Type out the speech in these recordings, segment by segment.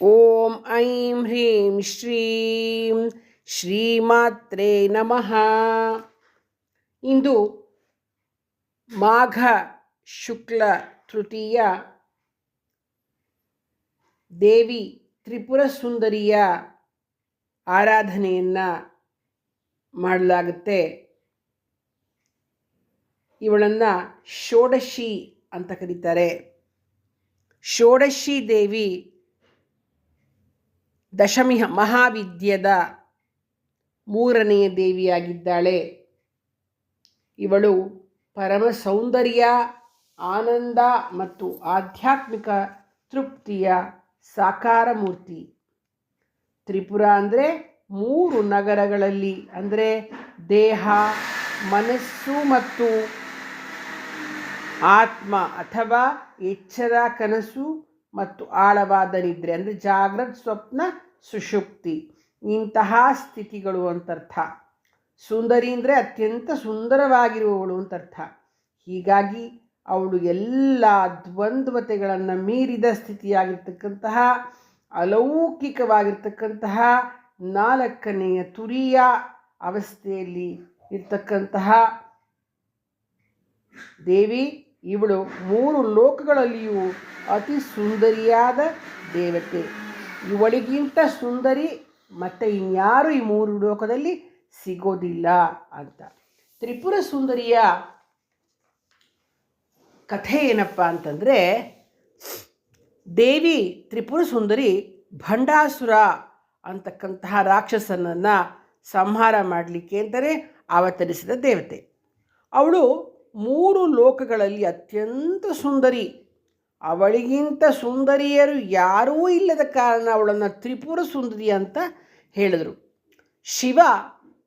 ಓಂ ಐಂ ಹ್ರೀಂ ಶ್ರೀಂ ಶ್ರೀಮಾತ್ರೇ ನಮಃ ಇಂದು ಮಾಘ ಶುಕ್ಲ ತೃತೀಯ ದೇವಿ ತ್ರಿಪುರ ಸುಂದರಿಯ ಆರಾಧನೆಯನ್ನು ಮಾಡಲಾಗುತ್ತೆ. ಇವಳನ್ನು ಷೋಡಶಿ ಅಂತ ಕರೀತಾರೆ. ಷೋಡಶಿ ದೇವಿ ದಶಮಿ ಮಹಾವಿದ್ಯದ ಮೂರನೆಯ ದೇವಿಯಾಗಿದ್ದಾಳೆ. ಇವಳು ಪರಮ ಸೌಂದರ್ಯ, ಆನಂದ ಮತ್ತು ಆಧ್ಯಾತ್ಮಿಕ ತೃಪ್ತಿಯ ಸಾಕಾರ ಮೂರ್ತಿ ತ್ರಿಪುರ ಅಂದರೆ ಮೂರು ನಗರಗಳಲ್ಲಿ ಅಂದರೆ ದೇಹ, ಮನಸ್ಸು ಮತ್ತು ಆತ್ಮ ಅಥವಾ ಎಚ್ಚರ, ಕನಸು ಮತ್ತು ಆಳವಾದ ನಿದ್ರೆ ಅಂದರೆ ಜಾಗ್ರತ್ ಸ್ವಪ್ನ ಸುಷುಪ್ತಿ ಇಂತಹ ಸ್ಥಿತಿಗಳು ಅಂತರ್ಥ. ಸುಂದರಿ ಅಂದರೆ ಅತ್ಯಂತ ಸುಂದರವಾಗಿರುವವಳು ಅಂತರ್ಥ. ಹೀಗಾಗಿ ಅವಳು ಎಲ್ಲ ದ್ವಂದ್ವತೆಗಳನ್ನು ಮೀರಿದ ಸ್ಥಿತಿಯಾಗಿರ್ತಕ್ಕಂತಹ, ಅಲೌಕಿಕವಾಗಿರ್ತಕ್ಕಂತಹ ನಾಲ್ಕನೆಯ ತುರಿಯ ಅವಸ್ಥೆಯಲ್ಲಿ ಇರ್ತಕ್ಕಂತಹ ದೇವಿ, ಇವಳು ಮೂರು ಲೋಕಗಳಲ್ಲಿಯೂ ಅತಿ ಸುಂದರಿಯಾದ ದೇವತೆ. ಇವಳಿಗಿಂತ ಸುಂದರಿ ಮತ್ತು ಇನ್ಯಾರು ಈ ಮೂರು ಲೋಕದಲ್ಲಿ ಸಿಗೋದಿಲ್ಲ ಅಂತ. ತ್ರಿಪುರ ಸುಂದರಿಯ ಕಥೆ ಏನಪ್ಪ ಅಂತಂದರೆ, ದೇವಿ ತ್ರಿಪುರ ಸುಂದರಿ ಭಂಡಾಸುರ ಅಂತಕ್ಕಂತಹ ರಾಕ್ಷಸನನ್ನು ಸಂಹಾರ ಮಾಡಲಿಕ್ಕೆ ಅಂತಲೇ ಅವತರಿಸಿದ ದೇವತೆ. ಅವಳು ಮೂರು ಲೋಕಗಳಲ್ಲಿ ಅತ್ಯಂತ ಸುಂದರಿ. ಅವಳಿಗಿಂತ ಸುಂದರಿಯರು ಯಾರೂ ಇಲ್ಲದ ಕಾರಣ ಅವಳನ್ನು ತ್ರಿಪುರ ಸುಂದರಿ ಅಂತ ಹೇಳಿದರು. ಶಿವ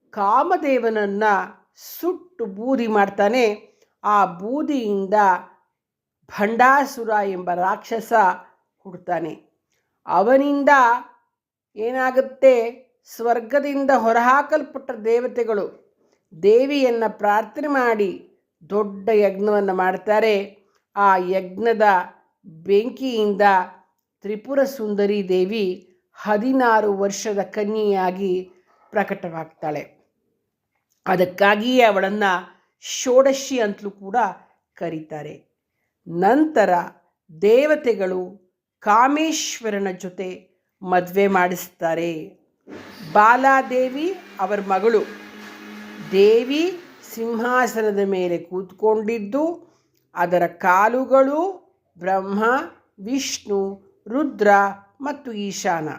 ಕಾಮದೇವನನ್ನು ಸುಟ್ಟು ಬೂದಿ ಮಾಡ್ತಾನೆ. ಆ ಬೂದಿಯಿಂದ ಭಂಡಾಸುರ ಎಂಬ ರಾಕ್ಷಸ ಹುಡ್ತಾನೆ. ಅವನಿಂದ ಏನಾಗುತ್ತೆ? ಸ್ವರ್ಗದಿಂದ ಹೊರಹಾಕಲ್ಪಟ್ಟ ದೇವತೆಗಳು ದೇವಿಯನ್ನು ಪ್ರಾರ್ಥನೆ ಮಾಡಿ ದೊಡ್ಡ ಯಜ್ಞವನ್ನು ಮಾಡ್ತಾರೆ. ಆ ಯಜ್ಞದ ಬೆಂಕಿಯಿಂದ ತ್ರಿಪುರ ಸುಂದರಿ ದೇವಿ ಹದಿನಾರು ವರ್ಷದ ಕನ್ಯೆಯಾಗಿ ಪ್ರಕಟವಾಗ್ತಾಳೆ. ಅದಕ್ಕಾಗಿಯೇ ಅವಳನ್ನು ಷೋಡಶಿ ಅಂತಲೂ ಕೂಡ ಕರೀತಾರೆ. ನಂತರ ದೇವತೆಗಳು ಕಾಮೇಶ್ವರನ ಜೊತೆ ಮದುವೆ ಮಾಡಿಸ್ತಾರೆ. ಬಾಲಾದೇವಿ ಅವರ ಮಗಳು ದೇವಿ ಸಿಂಹಾಸನದ ಮೇಲೆ ಕೂತ್ಕೊಂಡಿದ್ದು, ಅದರ ಕಾಲುಗಳು ಬ್ರಹ್ಮ, ವಿಷ್ಣು, ರುದ್ರ ಮತ್ತು ಈಶಾನ.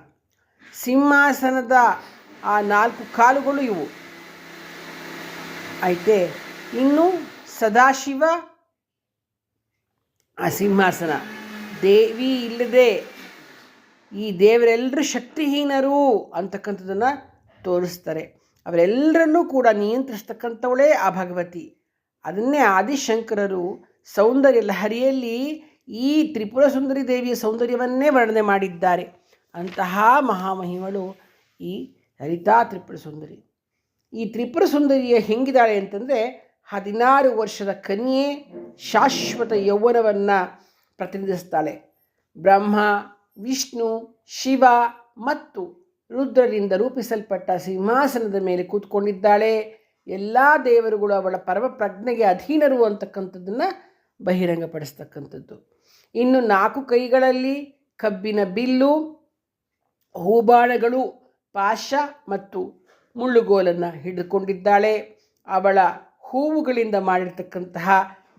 ಸಿಂಹಾಸನದ ಆ ನಾಲ್ಕು ಕಾಲುಗಳು ಇವು. ಐತೆ, ಇನ್ನು ಸದಾಶಿವ, ಆ ಸಿಂಹಾಸನ. ದೇವಿ ಇಲ್ಲದೆ ಈ ದೇವರೆಲ್ಲರೂ ಶಕ್ತಿಹೀನರು ಅಂತಕ್ಕಂಥದ್ದನ್ನು ತೋರಿಸ್ತಾರೆ. ಅವರೆಲ್ಲರನ್ನೂ ಕೂಡ ನಿಯಂತ್ರಿಸ್ತಕ್ಕಂಥವಳೇ ಆ ಭಗವತಿ. ಅದನ್ನೇ ಆದಿಶಂಕರರು ಸೌಂದರ್ಯ ಲಹರಿಯಲ್ಲಿ ಈ ತ್ರಿಪುರ ಸುಂದರಿ ದೇವಿಯ ಸೌಂದರ್ಯವನ್ನೇ ವರ್ಣನೆ ಮಾಡಿದ್ದಾರೆ. ಅಂತಹ ಮಹಾಮಹಿಮಳು ಈ ಲಲಿತಾ ತ್ರಿಪುರ ಸುಂದರಿ. ಈ ತ್ರಿಪುರ ಸುಂದರಿಯ ಹೆಂಗಿದ್ದಾಳೆ ಅಂತಂದರೆ ಹದಿನಾರು ವರ್ಷದ ಕನ್ಯೆ ಶಾಶ್ವತ ಯೌವನವನ್ನು ಪ್ರತಿನಿಧಿಸ್ತಾಳೆ ಬ್ರಹ್ಮ, ವಿಷ್ಣು, ಶಿವ ಮತ್ತು ರುದ್ರರಿಂದ ರೂಪಿಸಲ್ಪಟ್ಟ ಸಿಂಹಾಸನದ ಮೇಲೆ ಕೂತ್ಕೊಂಡಿದ್ದಾಳೆ. ಎಲ್ಲ ದೇವರುಗಳು ಅವಳ ಪರಮ ಪ್ರಜ್ಞೆಗೆ ಅಧೀನರು ಅಂತಕ್ಕಂಥದ್ದನ್ನು ಬಹಿರಂಗಪಡಿಸ್ತಕ್ಕಂಥದ್ದು. ಇನ್ನು ನಾಲ್ಕು ಕೈಗಳಲ್ಲಿ ಕಬ್ಬಿನ ಬಿಲ್ಲು ಹೂಬಾಣಗಳು ಪಾಶ ಮತ್ತು ಮುಳ್ಳುಗೋಲನ್ನು ಹಿಡಿದುಕೊಂಡಿದ್ದಾಳೆ. ಅವಳ ಹೂವುಗಳಿಂದ ಮಾಡಿರ್ತಕ್ಕಂತಹ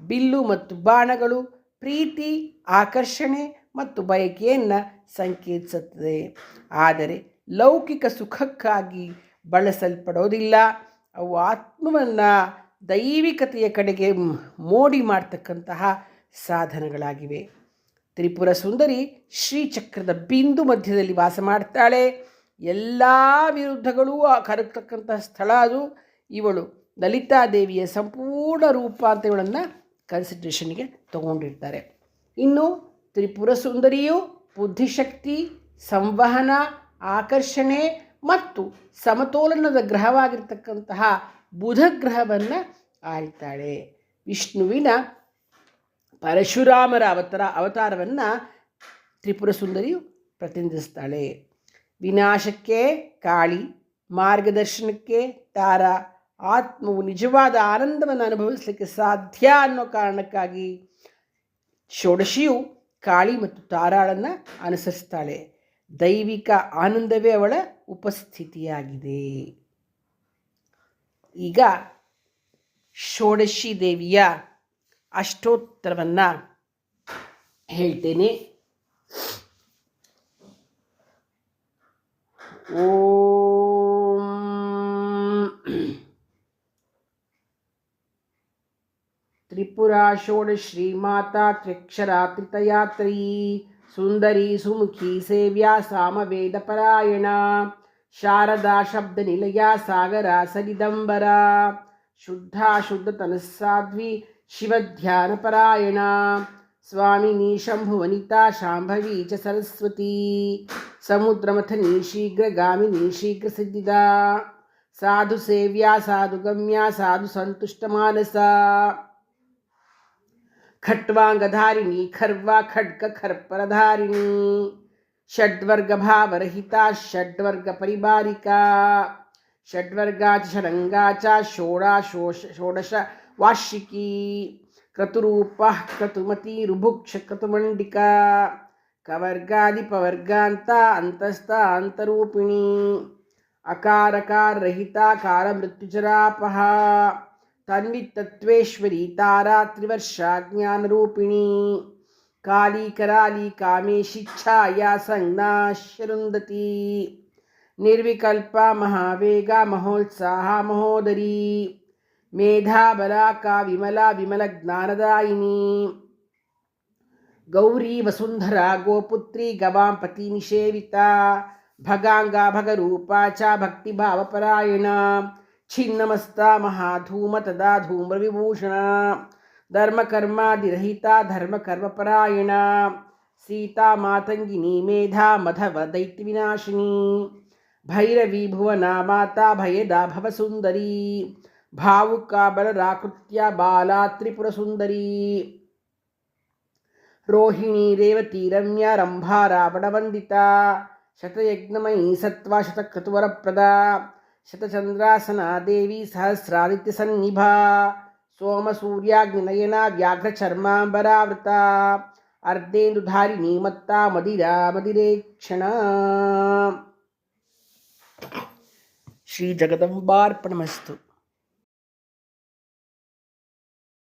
ಬಿಲ್ಲು ಮತ್ತು ಬಾಣಗಳು ಪ್ರೀತಿ, ಆಕರ್ಷಣೆ ಮತ್ತು ಬಯಕೆಯನ್ನು ಸಂಕೇತಿಸುತ್ತದೆ. ಆದರೆ ಲೌಕಿಕ ಸುಖಕ್ಕಾಗಿ ಬಳಸಲ್ಪಡೋದಿಲ್ಲ. ಅವು ಆತ್ಮವನ್ನು ದೈವಿಕತೆಯ ಕಡೆಗೆ ಮೋಡಿ ಮಾಡ್ತಕ್ಕಂತಹ ಸಾಧನಗಳಾಗಿವೆ. ತ್ರಿಪುರ ಸುಂದರಿ ಶ್ರೀಚಕ್ರದ ಬಿಂದು ಮಧ್ಯದಲ್ಲಿ ವಾಸ ಮಾಡ್ತಾಳೆ. ಎಲ್ಲ ವಿರುದ್ಧಗಳೂ ಕರಗ್ತಕ್ಕಂತಹ ಸ್ಥಳ ಅದು. ಇವಳು ಲಲಿತಾದೇವಿಯ ಸಂಪೂರ್ಣ ರೂಪ ಅಂತ ಇವಳನ್ನು ಕನ್ಸಿಡ್ರೇಷನ್ಗೆ ತಗೊಂಡಿರ್ತಾರೆ. ಇನ್ನು ತ್ರಿಪುರ ಸುಂದರಿಯು ಬುದ್ಧಿಶಕ್ತಿ, ಸಂವಹನ, ಆಕರ್ಷಣೆ ಮತ್ತು ಸಮತೋಲನದ ಗ್ರಹವಾಗಿರ್ತಕ್ಕಂತಹ ಬುಧ ಗ್ರಹವನ್ನು ಆಳ್ತಾಳೆ. ವಿಷ್ಣುವಿನ ಪರಶುರಾಮರ ಅವತಾರ ಅವತಾರವನ್ನು ತ್ರಿಪುರ ಸುಂದರಿಯು ಪ್ರತಿನಿಧಿಸ್ತಾಳೆ. ವಿನಾಶಕ್ಕೆ ಕಾಳಿ, ಮಾರ್ಗದರ್ಶನಕ್ಕೆ ತಾರ, ಆತ್ಮವು ನಿಜವಾದ ಆನಂದವನ್ನು ಅನುಭವಿಸಲಿಕ್ಕೆ ಸಾಧ್ಯ ಅನ್ನೋ ಕಾರಣಕ್ಕಾಗಿ ಷೋಡಶಿಯು ಕಾಳಿ ಮತ್ತು ತಾರಾಳನ್ನು ಅನುಸರಿಸ್ತಾಳೆ. ದೈವಿಕ ಆನಂದವೇ ಅವಳ ಉಪಸ್ಥಿತಿಯಾಗಿದೆ. ಈಗ ಷೋಡಶಿ ದೇವಿಯ ಅಷ್ಟೋತ್ತರವನ್ನು ಹೇಳ್ತೇನೆ. ಓಂ ತ್ರಿಪುರಾ ಷೋಡಶ ಶ್ರೀಮಾತಾ ತ್ರಿಕ್ಷರಾತ್ರಿತಯಾತ್ರೀ ಸುಂದರಿ ಸುಮುಖಿ ಸೇವ್ಯಾ ಸಾಮವೇದ ಪರಾಯಣ. ಶಾರದಾ ಶಬ್ದ ನಿಲಯ ಸಾಗರ ಸರಿದಂಬರ ಶುದ್ಧ ಶುದ್ಧ ತನಸ್ಸಾಧ್ವಿ शिवध्यानपरायणा। स्वामिनी शम्भुवनिता शाम्भवी च सरस्वती। समुद्रमथनी शीघ्रगामिनी शीघ्रसिद्धिदा। साधुसेव्या साधुगम्या साधुसन्तुष्टमानसा खट्वाङ्गधारिणी, खर्वा खड्गखर्परधारिणी षड्वर्गभावरहिता षड्वर्गपरिवारिका षड्वर्गा च षडङ्गा च षोडा षोडश वार्षिकी, क्रतुरूपः क्रतुमतीरुभुक्ष क्रतुमण्डिका कवर्गादिपवर्गान्ता अन्तस्था, अन्तरूपिणी तन्वि तत्वेश्वरी तारा त्रिवर्षा ज्ञानरूपिणी काली कराली कामेशी छाया संज्ञा शरुंदती निर्विकल्पा महावेगा महोत्साह महोदरी। మేధాబలాకా విమల విమల జ్ఞానదాయిని. గౌరీ వసుంధర గోపుత్రి గవాంపతి నిషేవిత. భగాంగా భగరూప చ భక్తిభావపరాయణ ఛిన్నమస్త మహాధూమ తదా ధూమ్ర విభూషణ. ధర్మకర్మాదిరహిత ధర్మకర్మపరాయణ సీతా మాతంగిని మేధా మధవ దైత్యవినాశిని భైరవీ భువనా మాత భయదా భవసుందరీ ಭಾವುಕ ಬಲರಾಕೃತ್ಯ ಬಾಲಾ ತ್ರಿಪುರ ಸುಂದರಿ. ರೋಹಿಣಿ ರೇವತಿ ರಮ್ಯ ರಂಭಾ ರಾವಣವಂದಿತ ಶತಯಜ್ಞಮಯಿ ಸತ್ವ ಶತಕ್ರತುವರಪ್ರದ ಶತಚಂದ್ರಾಸನ ದೇವಿ ಸಹಸ್ರಾದಿತ್ಯ ಸನ್ನಿಭ. ಸೋಮ ಸೂರ್ಯಾಗ್ನಿ ನಯನ ವ್ಯಾಘ್ರ ಚರ್ಮಾಂಬರಾವೃತ. ಅರ್ಧೇಂದು ಅರ್ಧೇಂದುಧಾರಿಣಿ ಮತ್ತ ಮದಿರಾ ಮದಿರೇಕ್ಷಣ ಶ್ರೀ ಜಗದಂಬಾರ್ಪಣಮಸ್ತು.